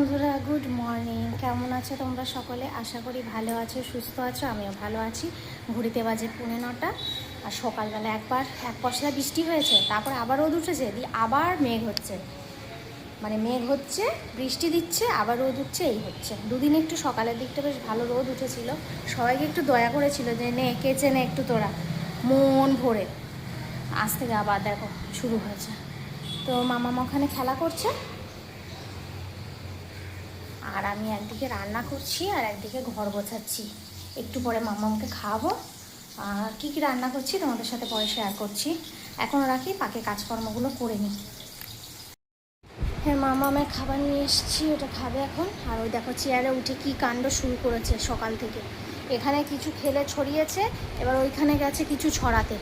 বন্ধুরা good morning কেমন আছো তোমরা সকলে? আশা করি ভালো আছো, সুস্থ আছো, আমিও ভালো আছি। ঘুরিতে বাজে পুনে নটা, আর সকালবেলা একবার, এক পশলা বৃষ্টি হয়েছে, তারপর আবার রোদ উঠেছে দিয়ে আবার মেঘ হচ্ছে। মানে মেঘ হচ্ছে, বৃষ্টি দিচ্ছে, আবার রোদ উঠছে, এই হচ্ছে। দুদিন একটু সকালের দিকটা বেশ ভালো রোদ উঠেছিল। সবাইকে একটু দয়া করেছিল যে, নে, কেচে নে একটু তোরা। মন ভরে। আজ থেকে আবার দেখো, শুরু হয়েছে। তো মামা ওখানে খেলা করছে? আর আমি একদিকে রান্না করছি আর একদিকে ঘর গোছাচ্ছি। একটু পরে মামামকে খাওয়াবো। আর কী কী রান্না করছি তোমাদের সাথে পরে শেয়ার করছি। এখন রাখি পাকে কাজকর্মগুলো করে নিই। হ্যাঁ মামামের খাবার নিয়ে এসেছি, ওটা খাবে এখন। আর ওই দেখো চেয়ারে উঠে কি কাণ্ড শুরু করেছে সকাল থেকে। এখানে কিছু খেলে ছড়িয়েছে, এবার ওইখানে গেছে কিছু ছড়াতে।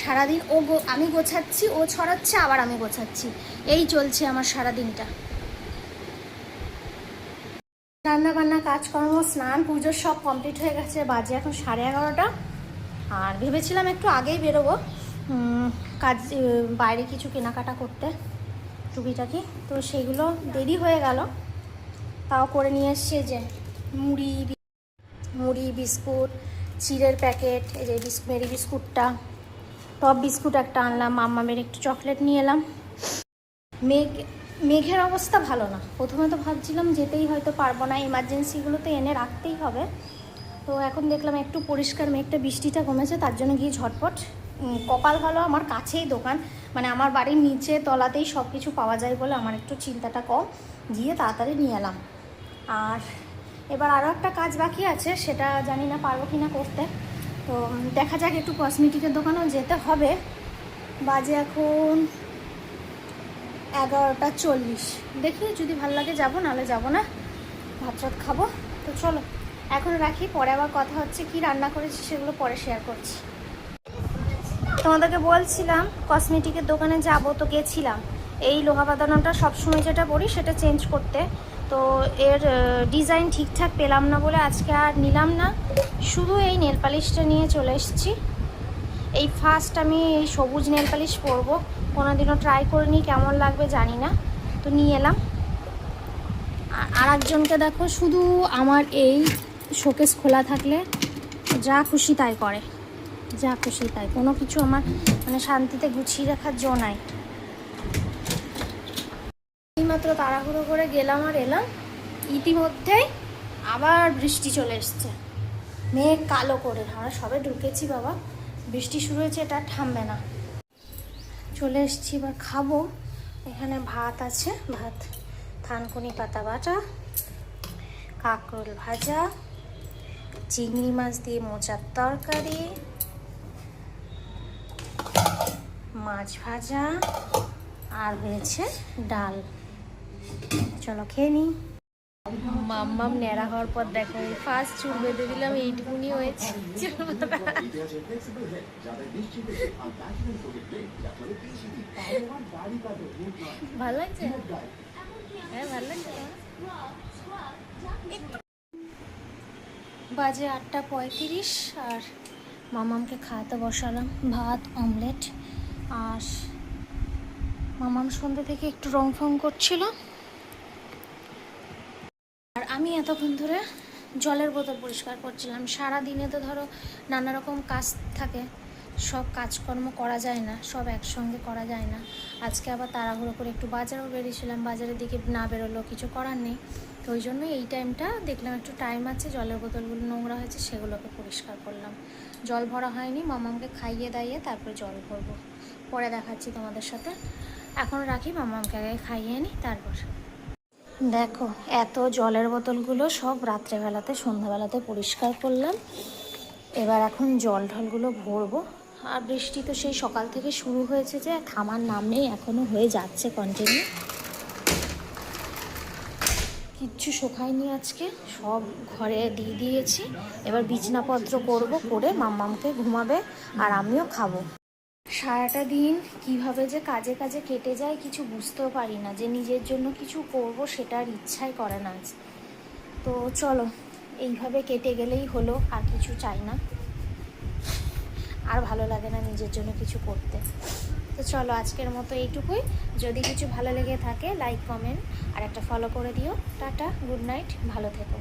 সারাদিন ও আমি গোছাচ্ছি, ও ছড়াচ্ছে, আবার আমি গোছাচ্ছি। এই চলছে আমার সারাদিনটা। রান্না বান্না কাজকর্ম, স্নান পুজোর সব কমপ্লিট হয়ে গেছে। বাজে এখন সাড়ে এগারোটা। আর ভেবেছিলাম একটু আগেই বেরোবো। কাজ, বাইরে কিছু কেনাকাটা করতে, টুকিটাকি। তো সেগুলো দেরি হয়ে গেল। তাও করে নিয়ে এসছে যে মুড়ি মুড়ি, বিস্কুট, চিড়ের প্যাকেট, এই যে মেরি বিস্কুটটা, টপ বিস্কুট একটা আনলাম, মাম্মামের একটু চকলেট নিয়ে এলাম। মেঘ মেঘের অবস্থা ভালো না। প্রথমে তো ভাবছিলাম যেতেই হয়তো পারব না ইমার্জেন্সিগুলো তো এনে রাখতেই হবে। তো এখন দেখলাম একটু পরিষ্কার মেঘটা, বৃষ্টিটা কমেছে, তার জন্য গিয়ে ঝটপট কপাল ভালো, আমার কাছেই দোকান। মানে আমার বাড়ির নিচে, তলাতেই সব কিছু পাওয়া যায় বলে আমার একটু চিন্তাটা কম। গিয়ে তাড়াতাড়ি নিয়ে এলাম। আর এবার আরও একটা কাজ বাকি আছে, সেটা জানি না পারব কি না করতে। তো, দেখা যাক, একটু কসমেটিকের দোকানেও যেতে হবে। বাজে এখন এগারোটা চল্লিশ। দেখি যদি ভালো লাগে যাব, নাহলে যাব না। ভাত টাত খাব। তো চলো, এখন রাখি, পরে আবার কথা হচ্ছে, কি রান্না করেছি সেগুলো পরে শেয়ার করছি। তোমাদেরকে বলছিলাম কসমেটিকের দোকানে যাব তো গেছিলাম। এই লোহা বাঁধানোটা সবসময় যেটা পরি, সেটা চেঞ্জ করতে। তো এর ডিজাইন ঠিকঠাক পেলাম না বলে আজকে আর নিলাম না। শুধু এই নেল পালিশটা নিয়ে চলে এসেছি। এই ফার্স্ট আমি এই সবুজ নেল পালিশ পরবো। কোনোদিনও ট্রাই করে নিই কেমন লাগবে জানি না। তো নিয়ে এলাম। আর একজনকে দেখো, শুধু আমার এই শোকেস খোলা থাকলে যা খুশি তাই করে। যা খুশি তাই। কোনো কিছু আমার মানে শান্তিতে গুছিয়ে রাখার জো নাই। এইমাত্র তাড়াহুড়ো করে গেলাম আর এলাম। ইতিমধ্যেই আবার বৃষ্টি চলে এসছে। মেঘ কালো করে। আমরা সবে ঢুকেছি বাবা। বৃষ্টি শুরু হয়েছে, এটা থামবে না। চলে এসেছি, এবার খাব। এখানে ভাত আছে, ভাত, থানকুনি পাতা বাটা, কাঁকরোল ভাজা, চিংড়ি মাছ দিয়ে মোচার তরকারি, মাছ ভাজা, আর হয়েছে ডাল। চলো খেয়ে নিই। মাম্মাম ন্যাড়া হওয়ার পর দেখো ফার্স্ট চুল বেঁধে দিলাম, এইটুকুনি হয়েছে। ভালো লাগছে? হ্যাঁ ভালো লাগছে। বাজে আটটা পঁয়ত্রিশ, আর মামামকে খাওয়াতে বসালাম ভাত, অমলেট, আর মামাম সন্ধ্যে থেকে একটু রং ফং করছিল। আমি এতক্ষণ ধরে জলের বোতল পরিষ্কার করছিলাম। সারা দিনে তো ধরো নানা রকম কাজ থাকে, সব কাজকর্ম করা যায় না, সব একসঙ্গে করা যায় না। আজকে আবার তাড়াহুড়ো করে একটু বাজারও বেরিয়েছিলাম, বাজারের দিকে না বেরোলো কিছু করার নেই। তো ওই জন্য এই টাইমটা দেখলাম একটু টাইম আছে, জলের বোতলগুলো নোংরা হয়েছে, সেগুলোকে পরিষ্কার করলাম। জল ভরা হয়নি, মামামকে খাইয়ে দাইয়ে তারপরে জল ভরবো। পরে দেখাচ্ছি তোমাদের সাথে। এখন রাখি, মামামকে আগে খাইয়ে নিই তারপর দেখো, এত জলের বোতলগুলো সব রাত্রেবেলাতে, সন্ধ্যাবেলাতে পরিষ্কার করলাম। এবার এখন জল ঢলগুলো ভরবো। আর বৃষ্টি তো সেই সকাল থেকে শুরু হয়েছে যে থামার নাম নেই এখনও হয়ে যাচ্ছে কন্টিনিউ কিচ্ছু শোকায়নি আজকে, সব ঘরে দিয়ে দিয়েছি। এবার বিছনাপত্র করব করে মাম্মামকে ঘুমাবে, আর আমিও খাব। সারাটা দিন কীভাবে যে কাজে কাজে কেটে যায় কিছু বুঝতেও পারি না, যে নিজের জন্য কিছু করব সেটার ইচ্ছাই করে না তো চলো, এইভাবে কেটে গেলেই হলো, আর কিছু চাই না। আর ভালো লাগে না নিজের জন্য কিছু করতে। তো চলো, আজকের মতো এইটুকুই। যদি কিছু ভালো লেগে থাকে লাইক কমেন্ট আর একটা ফলো করে দিও। টাটা গুড নাইট ভালো থেকো।